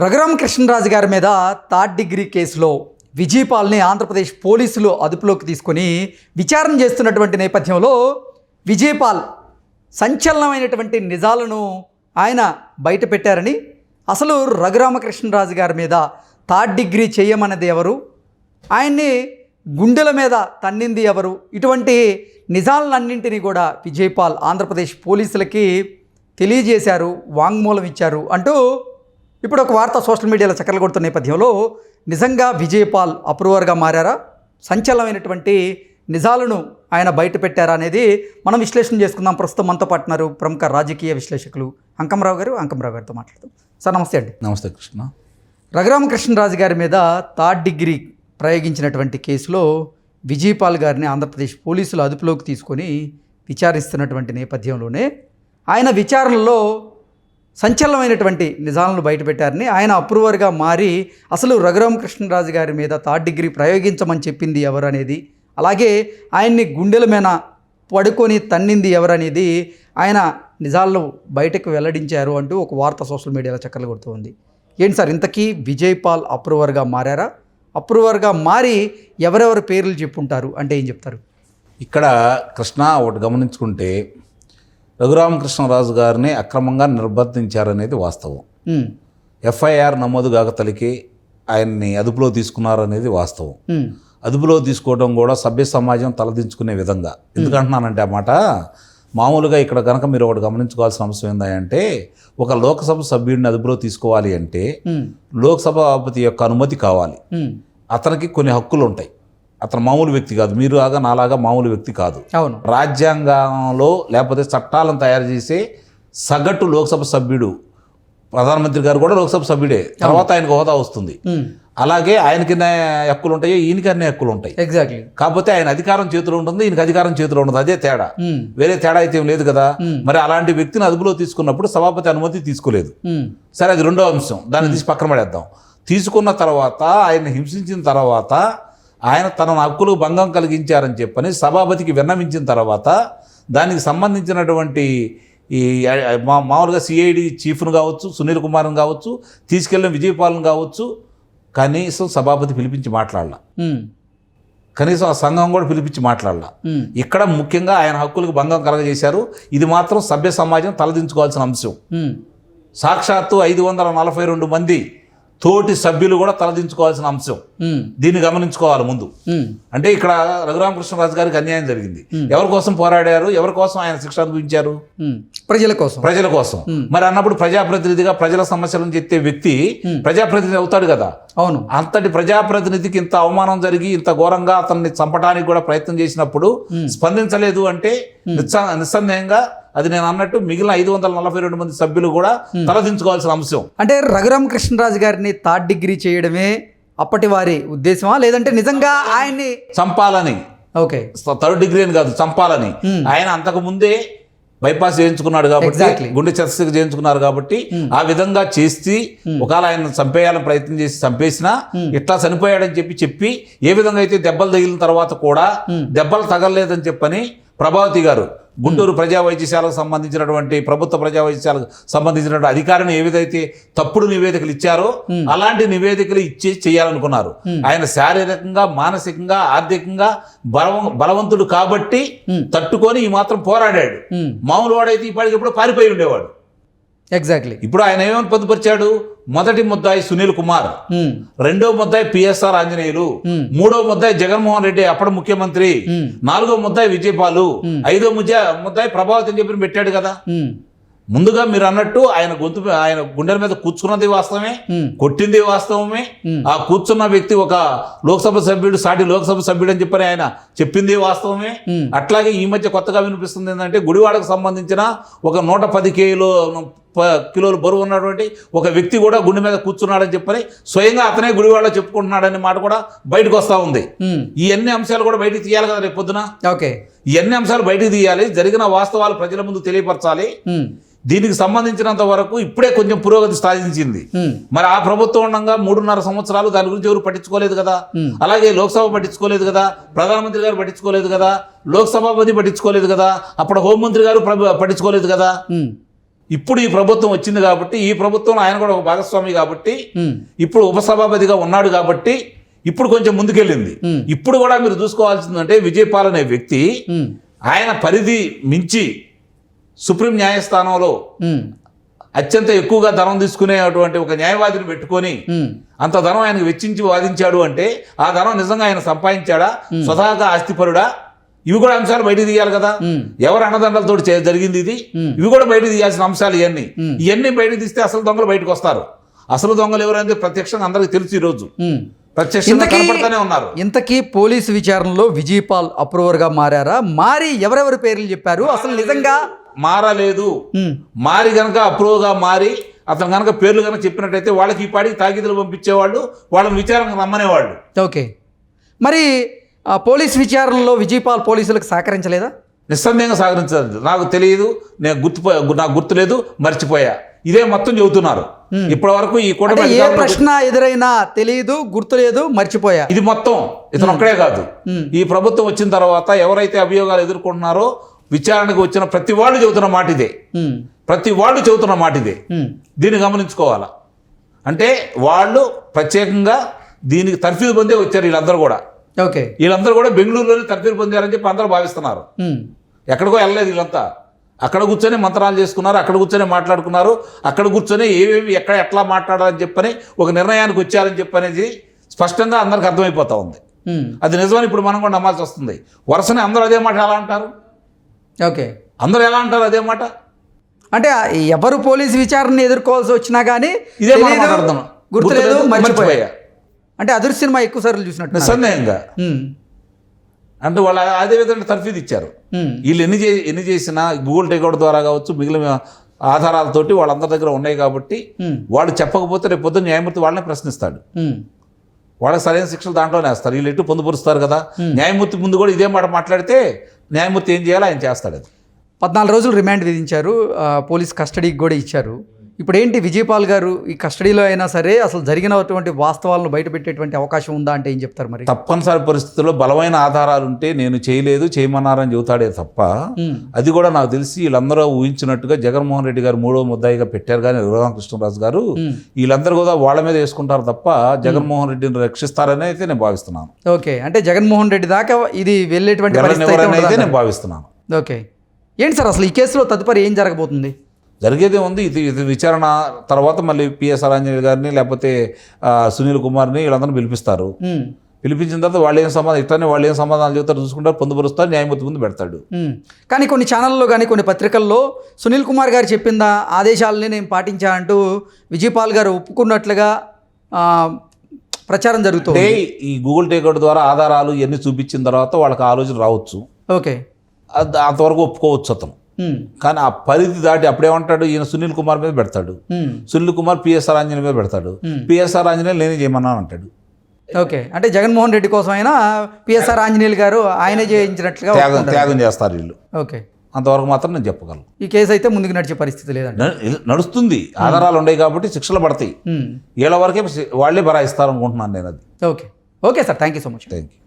రఘురామ కృష్ణరాజు గారి మీద third degree కేసులో విజయపాల్ని ఆంధ్రప్రదేశ్ పోలీసులు అదుపులోకి తీసుకొని విచారణ చేస్తున్నటువంటి నేపథ్యంలో విజయపాల్ సంచలనమైనటువంటి నిజాలను ఆయన బయట పెట్టారని అసలు రఘురామకృష్ణరాజు గారి మీద థర్డ్ డిగ్రీ చేయమన్నది ఎవరు? ఆయన్ని గుండెల మీద తన్నింది ఎవరు? ఇటువంటి నిజాలన్నింటినీ కూడా విజయపాల్ ఆంధ్రప్రదేశ్ పోలీసులకి తెలియజేశారు వాంగ్మూలం ఇచ్చారు అంటూ ఇప్పుడు ఒక వార్త సోషల్ మీడియాలో చక్కర్లు కొడుతున్న నేపథ్యంలో నిజంగా విజయపాల్ అప్రూవర్గా మారారా? సంచలనమైనటువంటి నిజాలను ఆయన బయట పెట్టారా అనేది మనం విశ్లేషణ చేసుకుందాం. ప్రస్తుతం మనతో పాటున్నారు ప్రముఖ రాజకీయ విశ్లేషకులు అంకమరావు గారు. అంకమరావు గారితో మాట్లాడతాం సార్ నమస్తే అండి. నమస్తే కృష్ణ. రఘురామకృష్ణరాజు గారి మీద థర్డ్ డిగ్రీ ప్రయోగించినటువంటి కేసులో విజయపాల్ గారిని ఆంధ్రప్రదేశ్ పోలీసులు అదుపులోకి తీసుకొని విచారిస్తున్నటువంటి నేపథ్యంలోనే ఆయన విచారణలో సంచలనమైనటువంటి నిజాలను బయటపెట్టారని ఆయన అప్రూవర్గా మారి అసలు రఘురామకృష్ణరాజు గారి మీద థర్డ్ డిగ్రీ ప్రయోగించమని చెప్పింది ఎవరు అనేది అలాగే ఆయన్ని గుండెల మీద పడుకొని తన్నింది ఎవరనేది ఆయన నిజాలను బయటకు వెల్లడించారు అంటూ ఒక వార్త సోషల్ మీడియాలో చక్కర్లు కొడుతుంది ఏంటి సార్ ఇంతకీ విజయ్ పాల్ అప్రూవర్గా మారారా? అప్రూవర్గా మారి ఎవరెవరి పేర్లు చెప్పుంటారు? అంటే ఏం చెప్తారు? ఇక్కడ కృష్ణ ఒకటి గమనించుకుంటే రఘురామకృష్ణరాజు గారిని అక్రమంగా నిర్బంధించారనేది వాస్తవం. ఎఫ్ఐఆర్ నమోదు కాకతలికి ఆయన్ని అదుపులో తీసుకున్నారనేది వాస్తవం. అదుపులో తీసుకోవడం కూడా సభ్య సమాజం తలదించుకునే విధంగా. ఎందుకంటున్నానంటే ఆ మాట మామూలుగా ఇక్కడ కనుక మీరు ఒకటి గమనించుకోవాల్సిన అంశం ఏంటంటే ఒక లోకసభ సభ్యుడిని అదుపులో తీసుకోవాలి అంటే లోక్సభాపతి యొక్క అనుమతి కావాలి. అతనికి కొన్ని హక్కులు ఉంటాయి అతను మామూలు వ్యక్తి కాదు. మీరు లాగా నాలాగా మామూలు వ్యక్తి కాదు. అవును. రాజ్యాంగంలో లేకపోతే చట్టాలను తయారు చేసే సగటు లోక్సభ సభ్యుడు ప్రధానమంత్రి గారు కూడా లోక్సభ సభ్యుడే. తర్వాత ఆయనకు హోదా వస్తుంది. అలాగే ఆయనకి హక్కులు ఉంటాయో ఈయనకి అన్ని హక్కులు ఉంటాయి. ఎగ్జాక్ట్లీ కాకపోతే ఆయన అధికారం చేతిలో ఉంటుంది ఈయనకి అధికారం చేతిలో ఉంటుంది అదే తేడా. వేరే తేడా అయితే ఏం లేదు కదా. మరి అలాంటి వ్యక్తిని అదుపులో తీసుకున్నప్పుడు సభాపతి అనుమతి తీసుకోలేదు. సరే అది రెండో అంశం. దాన్ని తీసి పక్కన పడేద్దాం. తీసుకున్న తర్వాత ఆయన హింసించిన తర్వాత ఆయన తన హక్కులు భంగం కలిగించారని చెప్పని సభాపతికి విన్నవించిన తర్వాత దానికి సంబంధించినటువంటి ఈ మా మామూలుగా సిఐడి చీఫ్ను కావచ్చు సునీల్ కుమార్ని కావచ్చు తీసుకెళ్ళిన విజయపాలన్ కావచ్చు కనీసం సభాపతి పిలిపించి మాట్లాడాల. కనీసం ఆ సంఘం కూడా పిలిపించి మాట్లాడాల. ఇక్కడ ముఖ్యంగా ఆయన హక్కులకు భంగం కలగజేశారు. ఇది మాత్రం సభ్య సమాజం తలదించుకోవాల్సిన అంశం. సాక్షాత్తు ఐదు వందల నలభై రెండు మంది తోటి సభ్యులు కూడా తలదించుకోవాల్సిన అంశం. దీన్ని గమనించుకోవాలి ముందు. అంటే ఇక్కడ రఘురామకృష్ణరాజు గారికి అన్యాయం జరిగింది. ఎవరి కోసం పోరాడారు? ఎవరి కోసం ఆయన శిక్ష అనుభవించారు. ప్రజల కోసం. ప్రజల కోసం. మరి అన్నప్పుడు ప్రజాప్రతినిధిగా ప్రజల సమస్యలను చెప్తే వ్యక్తి ప్రజాప్రతినిధి అవుతాడు కదా. అవును. అంతటి ప్రజాప్రతినిధికి ఇంత అవమానం జరిగి ఇంత ఘోరంగా అతన్ని చంపడానికి కూడా ప్రయత్నం చేసినప్పుడు స్పందించలేదు అంటే నిస్స- నిస్సందేహంగా అది నేను అన్నట్టు మిగిలిన ఐదు వందల నలభై రెండు మంది సభ్యులు కూడా తలదించుకోవాల్సిన అంశం. అంటే రఘురామకృష్ణరాజు గారిని థర్డ్ డిగ్రీ చేయడమే అప్పటి వారి ఉద్దేశమా? లేదంటే నిజంగా ఆయన్ని చంపాలని. ఓకే. థర్డ్ డిగ్రీ అని కాదు చంపాలని. ఆయన అంతకు ముందే బైపాస్ చేయించుకున్నాడు కాబట్టి. గుండె శస్త్రచికిత్స చేయించుకున్నారు కాబట్టి ఆ విధంగా చేసి ఒకవేళ ఆయన చంపేయాలని ప్రయత్నం చేసి చంపేసినా ఇట్లా చనిపోయాడని చెప్పి చెప్పి ఏ విధంగా అయితే దెబ్బలు తగిలిన తర్వాత కూడా దెబ్బలు తగలలేదని చెప్పని ప్రభావతి గారు గుంటూరు ప్రజా వైద్యశాలకు సంబంధించినటువంటి ప్రభుత్వ ప్రజా వైద్యశాలకు సంబంధించినటువంటి అధికారిని ఏ విధైతే తప్పుడు నివేదికలు ఇచ్చారో అలాంటి నివేదికలు ఇచ్చి చేయాలనుకున్నారు. ఆయన శారీరకంగా మానసికంగా ఆర్థికంగా బలవ బలవంతుడు కాబట్టి తట్టుకొని ఈ మాత్రం పోరాడాడు. మామూలు వాడైతే ఇప్పటికి ఎప్పుడో పారిపోయి ఉండేవాడు. ఎగ్జాక్ట్లీ ఇప్పుడు ఆయన ఏమని పొందుపరిచాడు? మొదటి ముద్దాయి సునీల్ కుమార్ రెండో ముద్దాయి పిఎస్ఆర్ ఆంజనేయులు. మూడో ముద్దాయి జగన్మోహన్ రెడ్డి అప్పటి ముఖ్యమంత్రి. నాలుగో ముద్దాయి విజయపాలు ఐదో ముద్ద ముద్దాయి ప్రభావితం చెప్పి పెట్టాడు కదా ముందుగా మీరు అన్నట్టు ఆయన గొంతు ఆయన గుండెల మీద కూర్చున్నది వాస్తవమే కొట్టింది వాస్తవమే. ఆ కూర్చున్న వ్యక్తి ఒక లోక్సభ సభ్యుడు సాటి లోక్సభ సభ్యుడు అని చెప్పని ఆయన చెప్పింది వాస్తవమే. అట్లాగే ఈ మధ్య కొత్తగా వినిపిస్తుంది ఏంటంటే గుడివాడకు సంబంధించిన ఒక నూట పది కిలో కిలోలు బరువు ఉన్నటువంటి ఒక వ్యక్తి కూడా గుండె మీద కూర్చున్నాడని చెప్పని స్వయంగా అతనే గుడివాడలో చెప్పుకుంటున్నాడనే మాట కూడా బయటకు వస్తూ ఉంది. ఈ అన్ని అంశాలు కూడా బయటికి తీయాలి కదా రేపు పొద్దున? ఓకే. ఈ అన్ని అంశాలు బయటికి తీయాలి? జరిగిన వాస్తవాలు ప్రజల ముందు తెలియపరచాలి. దీనికి సంబంధించినంత వరకు ఇప్పుడే కొంచెం పురోగతి సాధించింది. మరి ఆ ప్రభుత్వం ఉండగా మూడున్నర సంవత్సరాలు దాని గురించి ఎవరు పట్టించుకోలేదు కదా? అలాగే లోక్సభ పట్టించుకోలేదు కదా? ప్రధానమంత్రి గారు పట్టించుకోలేదు కదా? లోక్సభాపతి పట్టించుకోలేదు కదా? అప్పుడు హోంమంత్రి గారు పట్టించుకోలేదు కదా? ఇప్పుడు ఈ ప్రభుత్వం వచ్చింది కాబట్టి ఈ ప్రభుత్వంలో ఆయన కూడా ఒక భాగస్వామి కాబట్టి ఇప్పుడు ఉపసభాపతిగా ఉన్నాడు కాబట్టి ఇప్పుడు కొంచెం ముందుకెళ్ళింది. ఇప్పుడు కూడా మీరు చూసుకోవాల్సిందంటే విజయపాల్ అనే వ్యక్తి ఆయన పరిధి మించి సుప్రీం న్యాయస్థానంలో అత్యంత ఎక్కువగా ధనం తీసుకునేటువంటి ఒక న్యాయవాదిని పెట్టుకొని అంత ధనం ఆయనకు వెచ్చించి వాదించాడు అంటే ఆ ధనం నిజంగా ఆయన సంపాదించాడా? స్వతహాగా ఆస్తిపరుడా? ఇవి కూడా అంశాలు బయట తీయాలి కదా. ఎవరు అన్నదండలతో జరిగింది ఇది. ఇవి కూడా బయట తీయాల్సిన అంశాలు ఇవన్నీ. ఇవన్నీ బయట తీస్తే అసలు దొంగలు బయటకు వస్తారు. అసలు దొంగలు ఎవరైతే ప్రత్యక్షంగా అందరికీ తెలుసు ఈరోజు. ప్రత్యక్షంగా కనపడతానే ఉన్నారు. ఇంతకీ పోలీసు విచారణలో విజయపాల్ అప్రూవర్గా మారారా? మారి ఎవరెవరి పేర్లు చెప్పారు? అసలు నిజంగా మారలేదు. మారి గనక అప్రూవ్గా మారి అతను గనక పేర్లు కనుక చెప్పినట్టయితే వాళ్ళకి ఈ పాటికి తాకీదులు పంపించేవాళ్ళు వాళ్ళని విచారణకు రమ్మనేవాళ్ళు. ఓకే. మరి ఆ పోలీస్ విచారణలో విజయపాల్ పోలీసులకు సహకరించలేదా? నిస్సందేహంగా సాగరించదు నాకు తెలియదు నేను గుర్తుపోయా నాకు గుర్తులేదు మర్చిపోయా. ఇదే మొత్తం చెబుతున్నారు. ఇప్పటి వరకు ఈ అంటే ఏ ప్రశ్న ఎదురైనా తెలియదు గుర్తులేదు మర్చిపోయా? ఇది మొత్తం. ఇతను ఒక్కడే కాదు. ఈ ప్రభుత్వం వచ్చిన తర్వాత ఎవరైతే అభియోగాలు ఎదుర్కొంటున్నారో విచారణకు వచ్చిన ప్రతి వాళ్ళు చెబుతున్న మాట ఇదే. ప్రతి వాళ్ళు చెబుతున్న మాట ఇదే. దీన్ని గమనించుకోవాలా? అంటే వాళ్ళు ప్రత్యేకంగా దీనికి తర్ఫీదు పొందే వచ్చారు వీళ్ళందరూ కూడా. ఓకే. వీళ్ళందరూ కూడా బెంగళూరులోనే తర్ఫీదు పొందారని చెప్పి అందరూ భావిస్తున్నారు. ఎక్కడికో వెళ్ళలేదు వీళ్ళంతా. అక్కడ కూర్చొని మంత్రాలు చేసుకున్నారు అక్కడ కూర్చొని మాట్లాడుకున్నారు అక్కడ కూర్చొని ఏవేవి ఎక్కడ ఎట్లా మాట్లాడాలని చెప్పని ఒక నిర్ణయానికి వచ్చారని చెప్పనేది స్పష్టంగా అందరికి అర్థమైపోతా ఉంది. అది నిజమని ఇప్పుడు మనం కూడా నమ్మాల్సి వస్తుంది. వరుసనే అందరూ అదే మాట ఎలా అంటారు? ఓకే. అందరూ ఎలా అంటారు అదే మాట? అంటే ఎవరు పోలీస్ విచారణ ఎదుర్కోవాల్సి వచ్చినా కానీ ఇదే గుర్తులేదు మర్చిపోయా అంటే అదుర్ సినిమా ఎక్కువ సార్లు చూసినట్టు నిస్సందేహంగా. అంటే వాళ్ళు అదే విధంగా తర్ఫీదు ఇచ్చారు. వీళ్ళు ఎన్ని చే ఎన్ని చేసినా గూగుల్ టేక్అవుట్ ద్వారా కావచ్చు మిగిలిన ఆధారాలతోటి వాళ్ళందరి దగ్గర ఉన్నాయి కాబట్టి వాళ్ళు చెప్పకపోతే రేపు పొద్దున్న న్యాయమూర్తి వాళ్ళని ప్రశ్నిస్తాడు. వాళ్ళకి సరైన శిక్షలు దాంట్లోనే వేస్తారు. వీళ్ళు ఎటు పొందుపరుస్తారు కదా? న్యాయమూర్తి ముందు కూడా ఇదే మాట మాట్లాడితే న్యాయమూర్తి ఏం చేయాలో ఆయన చేస్తాడు అది. పద్నాలుగు రోజులు రిమాండ్ విధించారు. పోలీస్ కస్టడీకి కూడా ఇచ్చారు. ఇప్పుడు ఏంటి విజయపాల్ గారు ఈ కస్టడీలో అయినా సరే అసలు జరిగినటువంటి వాస్తవాలను బయటపెట్టేటువంటి అవకాశం ఉందా అంటే ఏం చెప్తారు మరి? తప్పనిసరి పరిస్థితుల్లో బలమైన ఆధారాలు ఉంటే నేను చేయలేదు చేయమన్నారని చెబుతాడే తప్ప అది కూడా నాకు తెలిసి వీళ్ళందరూ ఊహించినట్టుగా జగన్మోహన్ రెడ్డి గారు మూడో ముద్దాయిగా పెట్టారు కానీ రఘురామకృష్ణరాజు గారు. వీళ్ళందరూ కూడా వాళ్ళ మీద వేసుకుంటారు తప్ప జగన్మోహన్ రెడ్డిని రక్షిస్తారని అయితే నేను భావిస్తున్నాను. ఓకే అంటే జగన్మోహన్ రెడ్డి దాకా ఇది వెళ్ళేటువంటి అయితే. నేను భావిస్తున్నాను. ఓకే ఏంటి సార్ అసలు ఈ కేసులో తదుపరి ఏం జరగబోతుంది? జరిగేదే ఉంది. ఇది ఇది విచారణ తర్వాత మళ్ళీ పిఎస్ఆర్ ఆంజనేయులు గారిని లేకపోతే ఆ, సునీల్ కుమార్ని వీళ్ళందరూ పిలిపిస్తారు. పిలిపించిన తర్వాత వాళ్ళు ఏం సమాధానం ఇట్లానే వాళ్ళు ఏం సమాధానాలు చెబుతారు చూసుకుంటారు. పొందుపరుస్తారు. న్యాయమూర్తి ముందు పెడతాడు. కానీ కొన్ని ఛానల్లో కానీ కొన్ని పత్రికల్లో సునీల్ కుమార్ గారు చెప్పిన ఆదేశాలని నేను పాటించా అంటూ విజయపాల్ గారు ఒప్పుకున్నట్లుగా ఆ, ప్రచారం జరుగుతుంది ఈ గూగుల్ టేక్అవుట్ ద్వారా ఆధారాలు ఇవన్నీ చూపించిన తర్వాత వాళ్ళకి ఆలోచన రావచ్చు. ఓకే. అంతవరకు ఒప్పుకోవచ్చు అతను. కానీ ఆ పరిధి దాటి అప్పుడేమంటాడు ఈయన సునీల్ కుమార్ మీద పెడతాడు. ఉమ్, Sunil Kumar P S R Anjaneya మీద పెడతాడు. Hmm. పిఎస్ఆర్ ఆంజనేయ నేనే చేయమన్నాను అంటాడు. ఓకే అంటే జగన్మోహన్ రెడ్డి కోసం అయినా పిఎస్ఆర్ ఆంజనేయులు గారు ఆయనే చేయించినట్లుగా త్యాగం. త్యాగం చేస్తారు వీళ్ళు. ఓకే అంతవరకు మాత్రం నేను చెప్పగలను. ఈ కేసు అయితే ముందుకు నడిచే పరిస్థితి లేదండి. నడుస్తుంది. ఆధారాలు ఉన్నాయి కాబట్టి శిక్షలు పడతాయి. వీళ్ళ వరకే వాళ్ళే బరాయిస్తారు అనుకుంటున్నాను నేను అది. Okay okay sir thank you so much thank you